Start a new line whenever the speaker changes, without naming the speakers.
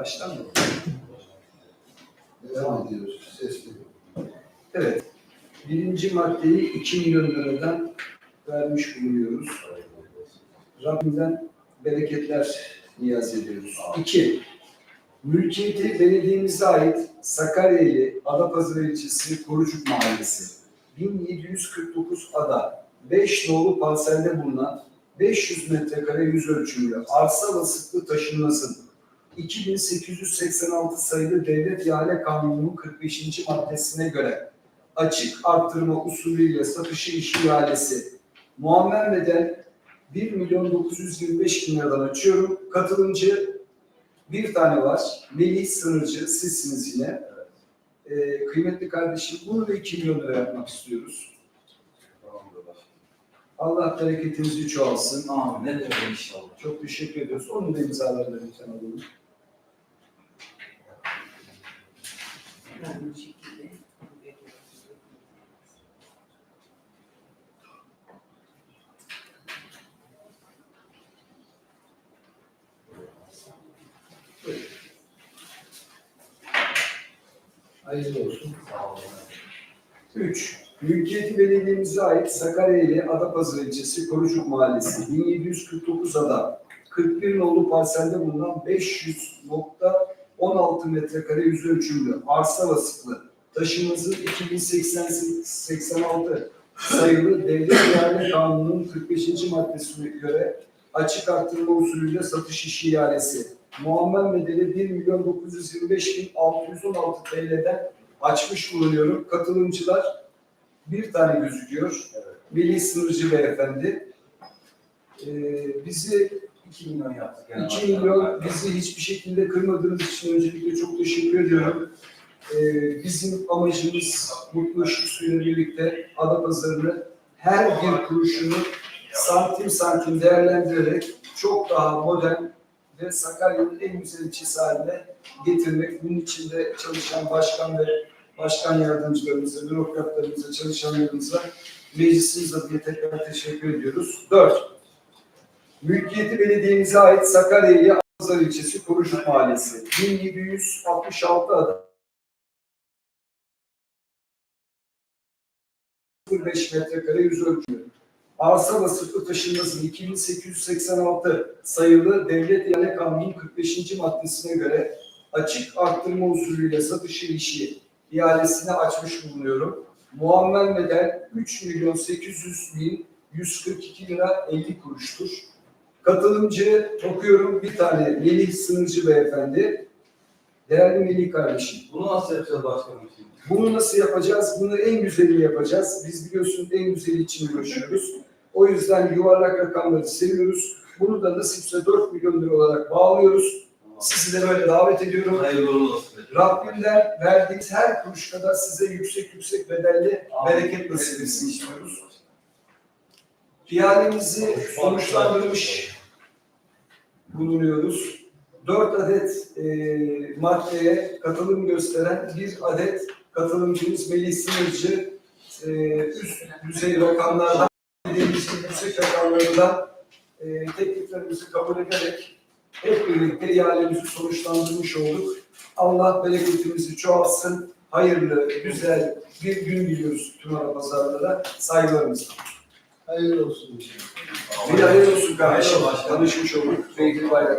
Baştan mı?
Devam ediyoruz. Sesli.
Evet. Birinci maddeyi 2 milyon liradan vermiş bulunuyoruz. Rabbimden bereketler niyaz ediyoruz. İki, mülkiyeti belediyemize ait Sakarya'lı Adapazarı ilçesi Korucuk Mahallesi 1749 ada 5 nolu parselde bulunan 500 metrekare yüz ölçümlü arsa vasıflı taşınmasın 2886 sayılı Devlet İhale Kanunu'nun 45. maddesine göre açık arttırma usulüyle satışı işi ihalesi muammer bedel 1 milyon 925 bin liradan açıyorum. Katılımcı bir tane var. Melih Sınırcı, sizsiniz yine. Ee, kıymetli kardeşim, bunu da 2 milyon lira yapmak istiyoruz. Allah bereketinizi çoğalsın.
Amin. Ne demek inşallah.
Çok teşekkür ediyoruz. Onun da imzalarını lütfen alalım.
Şekilde.
Hayırlı olsun.
Sağ olun.
3. Mülkiyeti belediyemize ait Sakarya ile Adapazarı ilçesi Korucuk Mahallesi 1749 ada 41 nolu parselde bulunan 500.16 metrekare yüz ölçümlü arsa vasıflı taşımızın 2086 sayılı Devlet İhale Kanunu'nun 45. maddesine göre açık arttırma usulüyle satış işi ihalesi muammer bedeli 1 milyon 925 bin 616 TL'den açmış bulunuyorum. Katılımcılar bir tane gözüküyor. Melih Sınırcı Beyefendi. Ee, bizi
2 milyon yaptık. yani
2
başkanım.
milyon bizi hiçbir şekilde kırmadığınız için öncelikle çok teşekkür ediyorum. Ee, bizim amacımız Mutlu Işık Suyu'yla birlikte Adapazarı'nı her bir kuruşunu santim santim değerlendirerek çok daha modern ve Sakarya'nın en güzel ilçesi haline getirmek. Bunun için de çalışan başkan ve başkan yardımcılarımıza, bürokratlarımıza, çalışanlarımıza meclisimiz adına tekrar teşekkür ediyoruz. Dört, mülkiyeti belediyemize ait Sakarya ile Pazar ilçesi Korucuk Mahallesi 1766 adı 05 metrekare yüz ölçümü. Arsa vasıflı taşınması 2886 sayılı Devlet İhale Kanunu'nun 45. maddesine göre açık arttırma usulüyle satışı işi ihalesini açmış bulunuyorum. Muammer bedel 3 milyon 800 bin 142 lira 50 kuruştur. Katılımcı okuyorum bir tane Melih Sınırcı beyefendi. Değerli Melih kardeşim.
Bunu nasıl yapacağız başkanım?
Bunu nasıl yapacağız? Bunu en güzelini yapacağız. Biz biliyorsun en güzeli için uğraşıyoruz. O yüzden yuvarlak rakamları seviyoruz. Bunu da nasipse 4 milyon lira olarak bağlıyoruz. Sizi de böyle davet ediyorum.
Hayırlı uğurlu olsun.
Rabbimden verdiğiniz her kuruş kadar size yüksek yüksek bedelli
Amin.
bereket nasip etsin istiyoruz. İhalemizi sonuçlandırmış bulunuyoruz. Dört adet e, maddeye katılım gösteren bir adet katılımcımız Melih Sınırcı e, üst düzey rakamlardan dediğimiz gibi yüksek rakamlarından e, tekliflerimizi kabul ederek hep birlikte ihalemizi sonuçlandırmış olduk. Allah bereketimizi çoğalsın. Hayırlı, güzel bir gün diliyoruz tüm ara pazarlara. Saygılarımızla.
Hayırlı olsun.
Bir hayırlı olsun kardeşim. Tanışmış olduk. Zeytin Bayrak.